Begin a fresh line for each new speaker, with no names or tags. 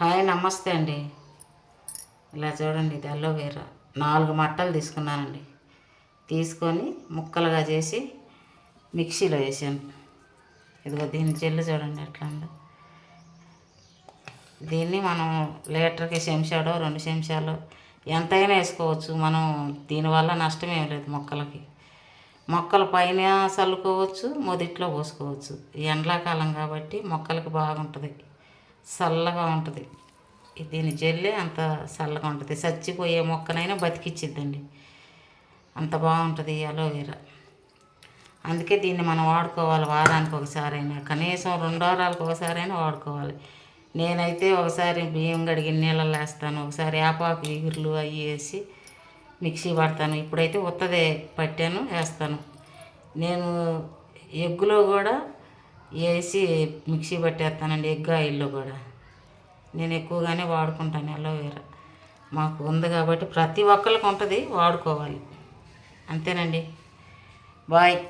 Hi నమస్తే అండి. ఇలా చూడండి ఇది అలోవేరా నాలుగు మట్టలు తీసుకున్నానండి. తీసుకొని ముక్కలుగా చేసి మిక్సీలో వేసాను. ఇదిగో దీని చెల్లు చూడండి ఎట్లా ఉందో. దీన్ని మనం లీటర్కి చెంచాడో రెండు చెంచాలు ఎంతైనా వేసుకోవచ్చు. మనం దీనివల్ల నష్టం ఏం లేదు మొక్కలకి. మొక్కల పైన చల్లుకోవచ్చు మొదట్లో పోసుకోవచ్చు. ఎండాకాలం కాబట్టి మొక్కలకి బాగుంటుంది. చల్లగా ఉంటుంది. దీని జల్లే అంత చల్లగా ఉంటుంది. చచ్చిపోయే మొక్కనైనా బతికిచ్చిద్దండి. అంత బాగుంటుంది అలోవెరా. అందుకే దీన్ని మనం వాడుకోవాలి వారానికి ఒకసారైనా. కనీసం రెండు వారాలకు ఒకసారైనా వాడుకోవాలి. నేనైతే ఒకసారి బియ్యం కడిగిన నీళ్ళలో వేస్తాను. ఒకసారి వేపాకు ఎగురులు అవి వేసి మిక్సీ పడతాను. ఇప్పుడైతే ఉత్తదే పట్టాను వేస్తాను. నేను ఎగ్గులో కూడా వేసి మిక్సీ పట్టేస్తానండి ఎగ్ ఆయిల్లో కూడా. నేను ఎక్కువగానే వాడుకుంటాను అలోవేరా మాకు ఉంది కాబట్టి ప్రతి ఒక్కరికి ఉంటుంది వాడుకోవాలి. అంతేనండి. బాయ్.